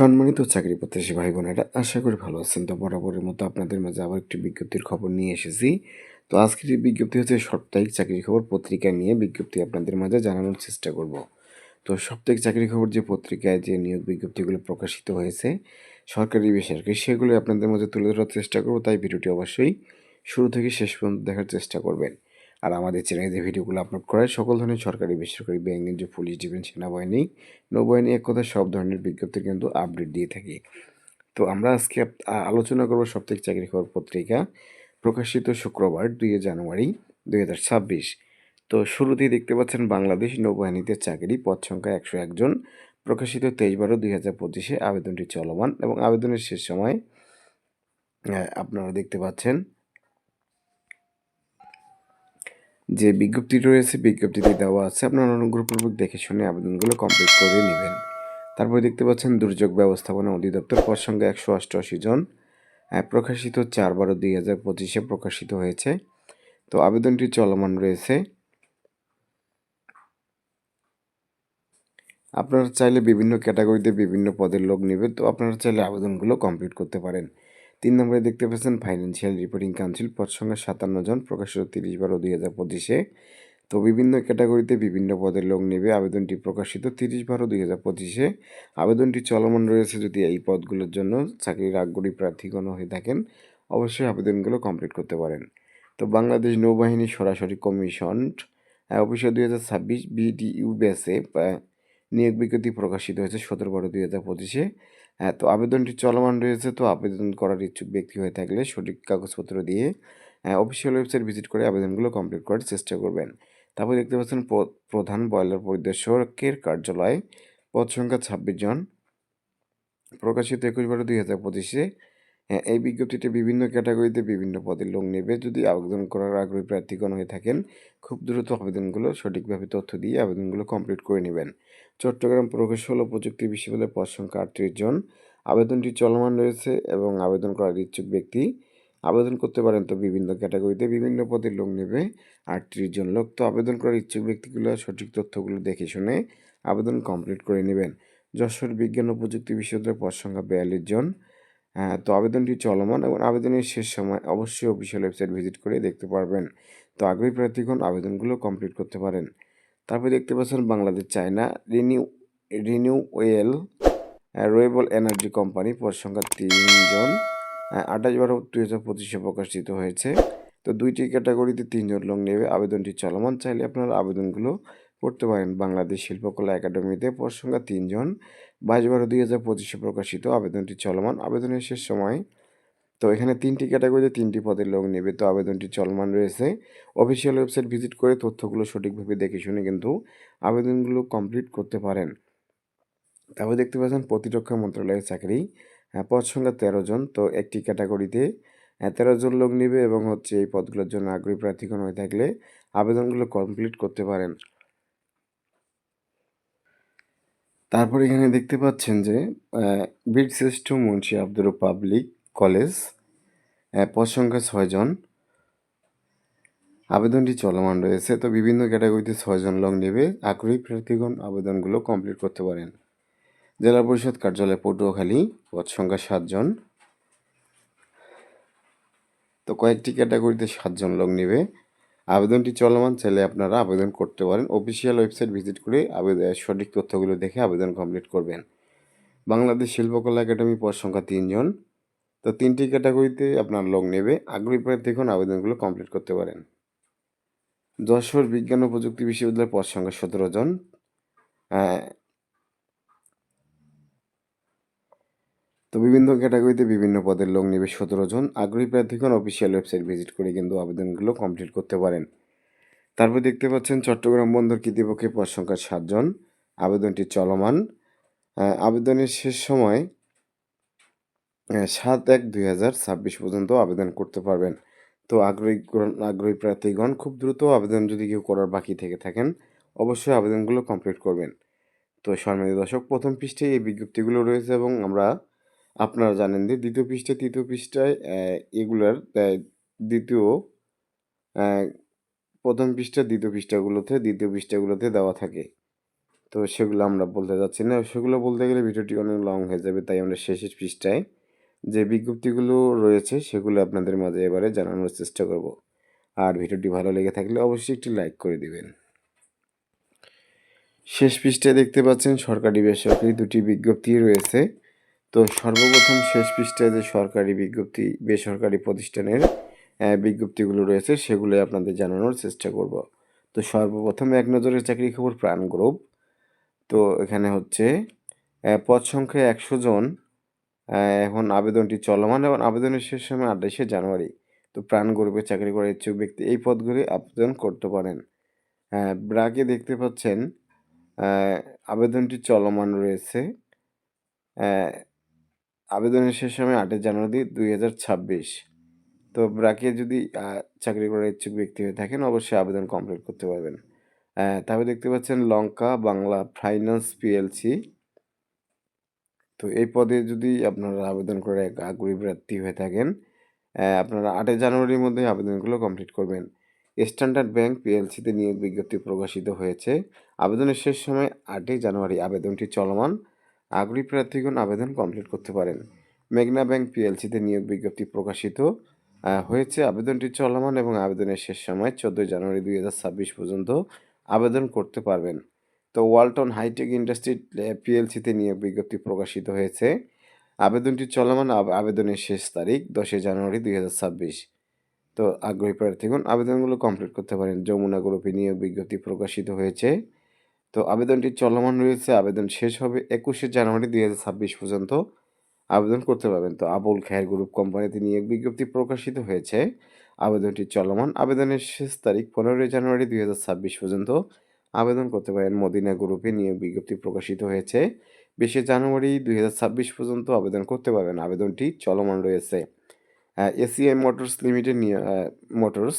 সম্মানিত চাকরি প্রত্যাশী ভাই বোনেরা আশা করি ভালো আছেন। তো বরাবরের মতো আপনাদের মাঝে আবার একটি বিজ্ঞপ্তির খবর নিয়ে এসেছি। তো আজকের এই বিজ্ঞপ্তি হচ্ছে সাপ্তাহিক চাকরি খবর পত্রিকা নিয়ে বিজ্ঞপ্তি আপনাদের মাঝে জানানোর চেষ্টা করব। তো সাপ্তাহিক চাকরি খবর যে পত্রিকায় যে নিয়োগ বিজ্ঞপ্তিগুলো প্রকাশিত হয়েছে, সরকারি বেসরকারি সেগুলো আপনাদের মাঝে তুলে ধরার চেষ্টা করব। তাই ভিডিওটি অবশ্যই শুরু থেকে শেষ পর্যন্ত দেখার চেষ্টা করবেন। আর আমাদের চ্যানেলে যে ভিডিওগুলো আপলোড করা হয় সকল ধরনের সরকারি, বেসরকারি ব্যাংক যে পুলিশ ডিফেন্স সেনাবাহিনী, নৌবাহিনী এক কথা সব ধরনের বিজ্ঞপ্তি কিন্তু আপডেট দিয়ে থাকি। তো আমরা আজকে আলোচনা করব সাপ্তাহিক চাকরি খবর পত্রিকা প্রকাশিত শুক্রবার দুই জানুয়ারি দুই হাজার ছাব্বিশ। তো শুরুতেই দেখতে পাচ্ছেন, বাংলাদেশ নৌবাহিনীতে চাকরি পদ সংখ্যা একশো একজন প্রকাশিত তেইশ বারো দুই হাজার পঁচিশে আবেদনটি চলমান এবং আবেদনের শেষ সময় আপনারা দেখতে পাচ্ছেন যে বিজ্ঞপ্তি রয়েছে, বিজ্ঞপ্তিতে দেওয়া আছে, আপনারা অনুগ্রহপূর্বক দেখে শুনে আবেদনগুলো কমপ্লিট করে নেবেন। তারপরে দেখতে পাচ্ছেন, দুর্যোগ ব্যবস্থাপনা অধিদপ্তর সংখ্যা একশো অষ্টআশি জন প্রকাশিত চার বারো দুই হাজার পঁচিশে প্রকাশিত হয়েছে। তো আবেদনটি চলমান রয়েছে। আপনারা চাইলে বিভিন্ন ক্যাটাগরিতে বিভিন্ন পদের লোক নেবে তো আপনারা চাইলে আবেদনগুলো কমপ্লিট করতে পারেন। তিন নম্বরে দেখতে পাচ্ছেন ফাইন্যান্সিয়াল রিপোর্টিং কাউন্সিল পদ সংখ্যা সাতান্ন জন, প্রকাশিত তিরিশ বারো দুই হাজার পঁচিশে। তো বিভিন্ন ক্যাটাগরিতে বিভিন্ন পদের লোক নেবে। আবেদনটি প্রকাশিত তিরিশ বারো দুই হাজার পঁচিশে। আবেদনটি চলমান রয়েছে যদি এই পদগুলোর জন্য চাকরির আগ্রহী প্রার্থীগণ হয়ে থাকেন, অবশ্যই আবেদনগুলো কমপ্লিট করতে পারেন। তো বাংলাদেশ নৌবাহিনী সরাসরি কমিশন অফিসার দুই হাজার ছাব্বিশ, বিডিইউ বেসে নিয়োগ বিজ্ঞপ্তি প্রকাশিত হয়েছে সতেরো বারো দুই হাজার পঁচিশে। হ্যাঁ তো আবেদনটি চলমান রয়েছে, তো আবেদন করার ইচ্ছুক ব্যক্তি হয়ে থাকলে সঠিক কাগজপত্র দিয়ে অফিসিয়াল ওয়েবসাইট ভিজিট করে আবেদনগুলো কমপ্লিট করার চেষ্টা করবেন। তারপর দেখতে পাচ্ছেন প্রধান ব্রয়লার পরিদর্শকের কার্যালয়, পদ সংখ্যা ছাব্বিশ জন। প্রকাশিত একুশ বারো দুই হাজার পঁচিশে হ্যাঁ, এই বিজ্ঞপ্তিতে বিভিন্ন ক্যাটাগরিতে বিভিন্ন পদের লোক নেবে। যদি আবেদন করার আগ্রহী প্রার্থীগণ হয়ে থাকেন খুব দ্রুত আবেদনগুলো সঠিকভাবে তথ্য দিয়ে আবেদনগুলো কমপ্লিট করে নেবেন। চট্টগ্রাম প্রকৌশল ও প্রযুক্তি বিশ্ববিদ্যালয়ের পদ সংখ্যা আটত্রিশ জন। আবেদনটি চলমান রয়েছে এবং আবেদন করার ইচ্ছুক ব্যক্তি আবেদন করতে পারেন তো বিভিন্ন ক্যাটাগরিতে বিভিন্ন পদের লোক নেবে। আটত্রিশ জন লোক তো আবেদন করার ইচ্ছুক ব্যক্তিগুলো সঠিক তথ্যগুলো দেখে শুনে আবেদন কমপ্লিট করে নেবেন। যশোর বিজ্ঞান ও প্রযুক্তি বিশ্ববিদ্যালয়ের পদ সংখ্যা বিয়াল্লিশ জন। তো আবেদনটি চলমান এবং আবেদনের শেষ সময় অবশ্যই অফিসিয়াল ওয়েবসাইট ভিজিট করে দেখতে পারবেন। তো আগ্রহী প্রার্থীগণ আবেদনগুলো কমপ্লিট করতে পারেন। তারপর দেখতে পাচ্ছেন Bangladesh, China renew renew well রোয়েবল energy company পদ সংখ্যা তিনজন। আঠাশ বারো দুই হাজার পঁচিশে প্রকাশিত হয়েছে। তো দুইটি ক্যাটাগরিতে তিনজন লোক নেবে। আবেদনটি চলমান। চাইলে আপনারা আবেদনগুলো করতে পারেন বাংলাদেশ শিল্পকলা একাডেমিতে। পদ সংখ্যা তিনজন বাইশ বারো দুই হাজার পঁচিশে প্রকাশিত আবেদনটি চলমান। আবেদনের শেষ সময়। তো এখানে তিনটি ক্যাটাগরিতে তিনটি পদের লোক নেবে। তো আবেদনটি চলমান রয়েছে। অফিসিয়াল ওয়েবসাইট ভিজিট করে তথ্যগুলো সঠিকভাবে দেখে শুনে কিন্তু আবেদনগুলো কমপ্লিট করতে পারেন। তারপর দেখতে পাচ্ছেন প্রতিরক্ষা মন্ত্রণালয়ের চাকরি। হ্যাঁ, পদ সংখ্যা তেরো জন। তো একটি ক্যাটাগরিতে হ্যাঁ, তেরো জন লোক নেবে এবং হচ্ছে এই পদগুলোর জন্য আগ্রহী প্রার্থীগণ হয়ে থাকলে আবেদনগুলো কমপ্লিট করতে পারেন। তারপর এখানে দেখতে পাচ্ছেন যে বীরশ্রেষ্ঠ মুন্সি আব্দুর পাবলিক কলেজ পদ সংখ্যা ছয়জন আবেদনটি চলমান রয়েছে। তো বিভিন্ন ক্যাটাগরিতে ছয়জন লোক নেবে। আগ্রহী প্রার্থীগণ আবেদনগুলো কমপ্লিট করতে পারেন। জেলা পরিষদ কার্যালয় পটুয়াখালী পদ সংখ্যা সাতজন তো কয়েকটি ক্যাটাগরিতে সাতজন লোক নেবে। আবেদনটি চলমান, চাইলে আপনারা আবেদন করতে পারেন। অফিসিয়াল ওয়েবসাইট ভিজিট করে আবেদন সঠিক তথ্যগুলো দেখে আবেদন কমপ্লিট করবেন। বাংলাদেশ শিল্পকলা একাডেমি পদ সংখ্যা তিনজন তো তিনটি ক্যাটাগরিতে আপনার লোক নেবে। আগ্রহী প্রায় দেখুন, আবেদনগুলো কমপ্লিট করতে পারেন। যশোর বিজ্ঞান ও প্রযুক্তি বিশ্ববিদ্যালয়ের পদ সংখ্যা সতেরো জন। তো বিভিন্ন ক্যাটাগরিতে বিভিন্ন পদের লোক নেবে সতেরো জন। আগ্রহী প্রার্থীগণ অফিসিয়াল ওয়েবসাইট ভিজিট করে কিন্তু আবেদনগুলো কমপ্লিট করতে পারেন। তারপর দেখতে পাচ্ছেন চট্টগ্রাম বন্দর কর্তৃপক্ষে পদ সংখ্যা সাতজন আবেদনটি চলমান। আবেদনের শেষ সময় সাত এক দুই হাজার ছাব্বিশ পর্যন্ত আবেদন করতে পারবেন। তো আগ্রহী আগ্রহী প্রার্থীগণ খুব দ্রুত আবেদন যদি কেউ করার বাকি থেকে থাকেন, অবশ্যই আবেদনগুলো কমপ্লিট করবেন। তো সম্মানিত দর্শক, প্রথম পৃষ্ঠে এই বিজ্ঞপ্তিগুলো রয়েছে এবং আমরা আপনারা জানেন যে দ্বিতীয় পৃষ্ঠায় তৃতীয় পৃষ্ঠায় এগুলার দ্বিতীয় প্রথম পৃষ্ঠা, দ্বিতীয় পৃষ্ঠাগুলোতে দ্বিতীয় পৃষ্ঠাগুলোতে দেওয়া থাকে। তো সেগুলো আমরা বলতে যাচ্ছি না। সেগুলো বলতে গেলে ভিডিওটি অনেক লং হয়ে যাবে, তাই আমরা শেষের পৃষ্ঠায় যে বিজ্ঞপ্তিগুলো রয়েছে, সেগুলো আপনাদের মাঝে এবারে জানানোর চেষ্টা করব। আর ভিডিওটি ভালো লেগে থাকলে অবশ্যই একটি লাইক করে দিবেন। শেষ পৃষ্ঠায় দেখতে পাচ্ছেন সরকারি বেসরকারি দুটি বিজ্ঞপ্তি রয়েছে। তো সর্বপ্রথম শেষ পৃষ্ঠায় যে সরকারি বিজ্ঞপ্তি, বেসরকারি প্রতিষ্ঠানের বিজ্ঞপ্তিগুলো রয়েছে সেগুলো আপনাদের জানানোর চেষ্টা করব। তো সর্বপ্রথম এক নজরের চাকরি খবর, প্রাণ গ্রুপ। তো এখানে হচ্ছে পদ সংখ্যা একশো জন এখন আবেদনটি চলমান এবং আবেদনের শেষ সময় আঠাশে জানুয়ারি। তো প্রাণ গ্রুপে চাকরি করার ইচ্ছুক ব্যক্তি এই পদগুলি আবেদন করতে পারেন। ব্রাকে দেখতে পাচ্ছেন আবেদনটি চলমান রয়েছে। আবেদনের শেষ সময় আটই জানুয়ারি দুই হাজার ছাব্বিশ। তো ব্রাকে যদি চাকরি করার ইচ্ছুক ব্যক্তি হয়ে থাকেন, অবশ্যই আবেদন কমপ্লিট করতে পারবেন। তারপরে দেখতে পাচ্ছেন লঙ্কা বাংলা ফাইন্যান্স পিএলসি তো এই পদে যদি আপনারা আবেদন করে আগ্রহী প্রার্থী হয়ে থাকেন আপনারা আটই জানুয়ারির মধ্যে আবেদনগুলো কমপ্লিট করবেন। স্ট্যান্ডার্ড ব্যাংক পিএলসিতে নিয়োগ বিজ্ঞপ্তি প্রকাশিত হয়েছে। আবেদনের শেষ সময় আটই জানুয়ারি আবেদনটি চলমান। আগ্রহী প্রার্থীগণ আবেদন কমপ্লিট করতে পারেন। মেঘনা ব্যাংক পিএলসিতে নিয়োগ বিজ্ঞপ্তি প্রকাশিত হয়েছে। আবেদনটি চলমান এবং আবেদনের শেষ সময় চোদ্দোই জানুয়ারি দুই হাজার ছাব্বিশ পর্যন্ত আবেদন করতে পারবেন। তো ওয়ালটন হাইটেক ইন্ডাস্ট্রি পিএলসিতে নিয়োগ বিজ্ঞপ্তি প্রকাশিত হয়েছে। আবেদনটি চলমান, আব- আবেদনের শেষ তারিখ দশই জানুয়ারি দুই হাজার ছাব্বিশ। তো আগ্রহী প্রার্থীগণ, আবেদনগুলো কমপ্লিট করতে পারেন। যমুনা গ্রুপে নিয়োগ বিজ্ঞপ্তি প্রকাশিত হয়েছে। তো আবেদনটি চলমান রয়েছে। আবেদন শেষ হবে একুশে জানুয়ারি দুই হাজার ছাব্বিশ পর্যন্ত। আবেদন করতে পারবেন তো আবুল খায়ের গ্রুপ কোম্পানিতে নিয়োগ বিজ্ঞপ্তি প্রকাশিত হয়েছে। আবেদনটি চলমান। আবেদনের শেষ তারিখ পনেরোই জানুয়ারি দুই হাজার ছাব্বিশ পর্যন্ত। আবেদন করতে পারেন মদিনা গ্রুপে নিয়োগ বিজ্ঞপ্তি প্রকাশিত হয়েছে। বিশে জানুয়ারি দুই হাজার ছাব্বিশ পর্যন্ত আবেদন করতে পারবেন। আবেদনটি চলমান রয়েছে। ACI motors limited motors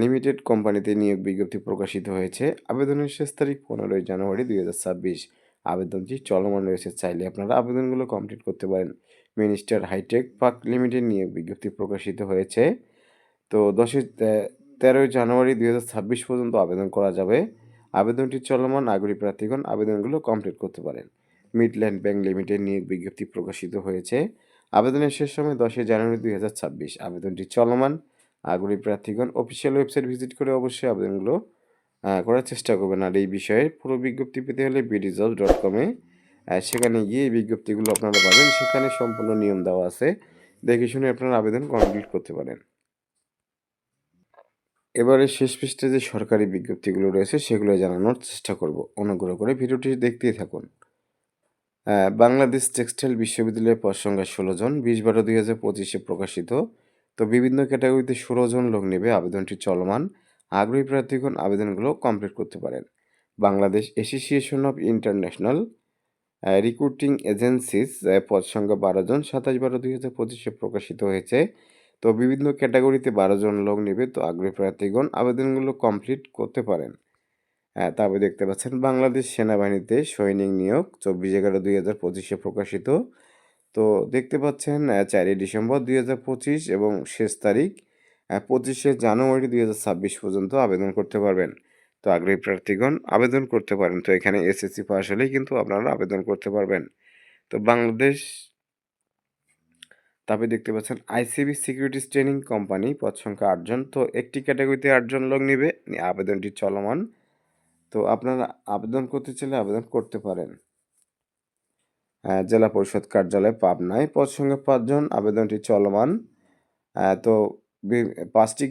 limited কোম্পানিতে নিয়োগ বিজ্ঞপ্তি প্রকাশিত হয়েছে। আবেদনের শেষ তারিখ পনেরোই জানুয়ারি দুই হাজার ছাব্বিশ। আবেদনটি চলমান রয়েছে। চাইলে আপনারা আবেদনগুলো কমপ্লিট করতে পারেন। মিনিস্টার হাইটেক পার্ক লিমিটেড নিয়োগ বিজ্ঞপ্তি প্রকাশিত হয়েছে। তো দশই তেরোই জানুয়ারি দুই হাজার ছাব্বিশ পর্যন্ত আবেদন করা যাবে। আবেদনটি চলমান। আগ্রহী প্রার্থীগণ আবেদনগুলো কমপ্লিট করতে পারেন। মিডল্যান্ড ব্যাংক লিমিটেড নিয়োগ বিজ্ঞপ্তি প্রকাশিত হয়েছে। আবেদনের শেষ সময় দশই জানুয়ারি দুই হাজার ছাব্বিশ। আবেদনটি চলমান। আগ্রহী প্রার্থীগণ অফিসিয়াল ওয়েবসাইট ভিজিট করে অবশ্যই আবেদনগুলো করার চেষ্টা করবেন। আর এই বিষয়ে পুরো বিজ্ঞপ্তি পেতে হলে বিডিজব ডট কমে সেখানে গিয়ে এই বিজ্ঞপ্তিগুলো আপনারা পাবেন। সেখানে সম্পূর্ণ নিয়ম দেওয়া আছে। দেখে শুনে আপনারা আবেদন কমপ্লিট করতে পারেন। এবারে শেষ পৃষ্ঠে যে সরকারি বিজ্ঞপ্তিগুলো রয়েছে, সেগুলো জানানোর চেষ্টা করব। অনুগ্রহ করে ভিডিওটি দেখতেই থাকুন। বাংলাদেশ টেক্সটাইল বিশ্ববিদ্যালয়ের পদ সংখ্যা ষোলো জন, বিশ বারো দুই হাজার পঁচিশে প্রকাশিত তো বিভিন্ন ক্যাটাগরিতে ষোলো জন লোক নেবে আবেদনটি চলমান। আগ্রহী প্রার্থীগণ আবেদনগুলো কমপ্লিট করতে পারেন। Bangladesh association of international recruiting agencies পদ সংখ্যা বারো জন, সাতাশ বারো দুই হাজার পঁচিশে প্রকাশিত হয়েছে। তো বিভিন্ন ক্যাটাগরিতে বারো জন লোক নেবে, তো আগ্রহী প্রার্থীগণ আবেদনগুলো কমপ্লিট করতে পারেন। হ্যাঁ তারপরে দেখতে পাচ্ছেন, বাংলাদেশ সেনাবাহিনীতে সৈনিক নিয়োগ চব্বিশ এগারো দুই হাজার পঁচিশে প্রকাশিত। তো দেখতে পাচ্ছেন চারই ডিসেম্বর দুই হাজার পঁচিশ এবং শেষ তারিখ পঁচিশে জানুয়ারি দুই হাজার ছাব্বিশ পর্যন্ত আবেদন করতে পারবেন। তো আগ্রহী প্রার্থীগণ, আবেদন করতে পারেন। তো এখানে এসএসসি পাস হলেই কিন্তু আপনারা আবেদন করতে পারবেন। তো বাংলাদেশ, তারপরে দেখতে পাচ্ছেন, আইসিবি সিকিউরিটিজ ট্রেনিং কোম্পানি, পদ সংখ্যা আটজন তো একটি ক্যাটাগরিতে আটজন লোক নেবে। আবেদনটি চলমান। তো আপনারা আবেদন করতে চাইলে আবেদন করতে পারেন। জেলা পরিষদ কার্যালয় পাবনায়। পদ সংখ্যা পাঁচজন, আবেদনটি চলমান। তো পাঁচটি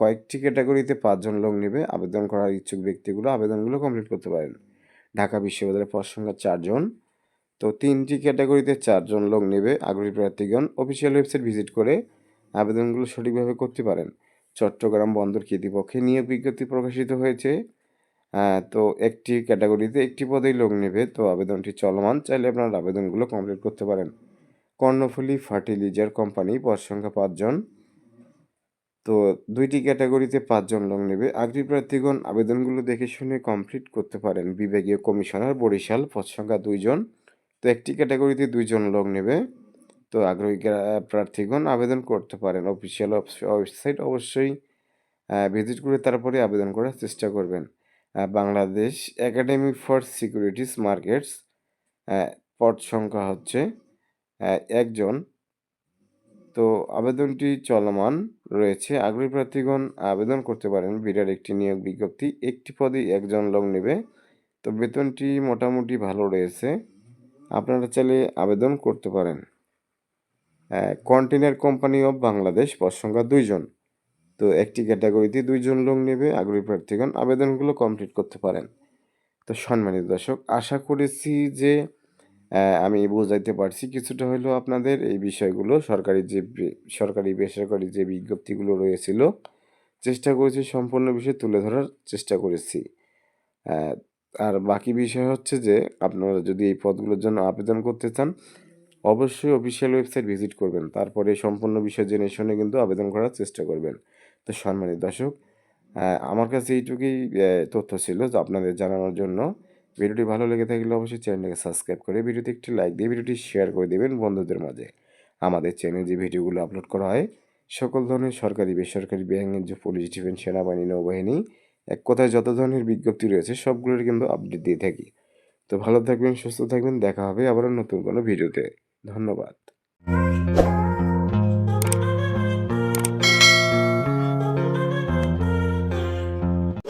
কয়েকটি ক্যাটাগরিতে পাঁচজন লোক নেবে। আবেদন করার ইচ্ছুক ব্যক্তিগুলো আবেদনগুলো কমপ্লিট করতে পারেন। ঢাকা বিশ্ববিদ্যালয়ের পদ সংখ্যা চারজন। তো তিনটি ক্যাটাগরিতে চারজন লোক নেবে। আগ্রহী প্রার্থীগণ অফিসিয়াল ওয়েবসাইট ভিজিট করে আবেদনগুলো সঠিকভাবে করতে পারেন। চট্টগ্রাম বন্দর কর্তৃপক্ষে নিয়োগ বিজ্ঞপ্তি প্রকাশিত হয়েছে। তো একটি ক্যাটাগরিতে একটি পদেই লোক নেবে, তো আবেদনটি চলমান। চাইলে আপনার আবেদনগুলো কমপ্লিট করতে পারেন। কর্ণফুলী ফার্টিলাইজার কোম্পানি, পদ সংখ্যা পাঁচজন তো দুইটি ক্যাটাগরিতে পাঁচজন লোক নেবে। আগ্রহী প্রার্থীগণ আবেদনগুলো দেখে শুনে কমপ্লিট করতে পারেন। বিভাগীয় কমিশনার বরিশাল, পদ সংখ্যা দুইজন তো একটি ক্যাটাগরিতে দুইজন লোক নেবে। তো আগ্রহী প্রার্থীগণ আবেদন করতে পারেন। অফিসিয়াল ওয়েবসাইট অবশ্যই ভিজিট করে তারপরে আবেদন করার চেষ্টা করবেন। Bangladesh academy for securities markets পদ সংখ্যা হচ্ছে একজন। তো আবেদনটি চলমান রয়েছে। আগ্রহী প্রার্থীগণ আবেদন করতে পারেন। বিরাট একটি নিয়োগ বিজ্ঞপ্তি, একটি পদে একজন লোক নেবে। তো বেতনটি মোটামুটি ভালো রয়েছে। আপনারা চাইলে আবেদন করতে পারেন। কন্টেনার কোম্পানি অফ বাংলাদেশ পদ সংখ্যা দুইজন। তো একটি ক্যাটাগরিতে দুইজন লোক নেবে, আগ্রহী প্রার্থীগণ আবেদনগুলো কমপ্লিট করতে পারেন। তো সম্মানিত দর্শক, আশা করেছি যে আমি বোঝাইতে পারছি কিছুটা হলেও আপনাদের এই বিষয়গুলো, সরকারি যে সরকারি বেসরকারি যে বিজ্ঞপ্তিগুলো রয়েছিল, চেষ্টা করেছি সম্পূর্ণ বিষয় তুলে ধরার চেষ্টা করেছি। আর বাকি বিষয় হচ্ছে যে, আপনারা যদি এই পদগুলোর জন্য আবেদন করতে চান, অবশ্যই অফিসিয়াল ওয়েবসাইট ভিজিট করবেন। তারপরে সম্পূর্ণ বিষয় জেনে শুনে কিন্তু আবেদন করার চেষ্টা করবেন। তো সম্মানিত দর্শক আমার কাছে এইটুকুই তথ্য ছিল যে আপনাদের জানানোর জন্য। ভিডিওটি ভালো লেগে থাকলে অবশ্যই চ্যানেলটাকে সাবস্ক্রাইব করে ভিডিওতে একটি লাইক দিয়ে ভিডিওটি শেয়ার করে দেবেন বন্ধুদের মাঝে। আমাদের চ্যানেলে যে ভিডিওগুলো আপলোড করা হয়, সকল ধরনের সরকারি, বেসরকারি ব্যাংক, যে পুলিশ, ডিফেন্স, সেনাবাহিনী, নৌবাহিনী, এক কথায় যত ধরনের বিজ্ঞপ্তি রয়েছে, সবগুলোর কিন্তু আপডেট দিয়ে থাকি। তো ভালো থাকবেন, সুস্থ থাকবেন, দেখা হবে আবারও নতুন কোনো ভিডিওতে। ধন্যবাদ।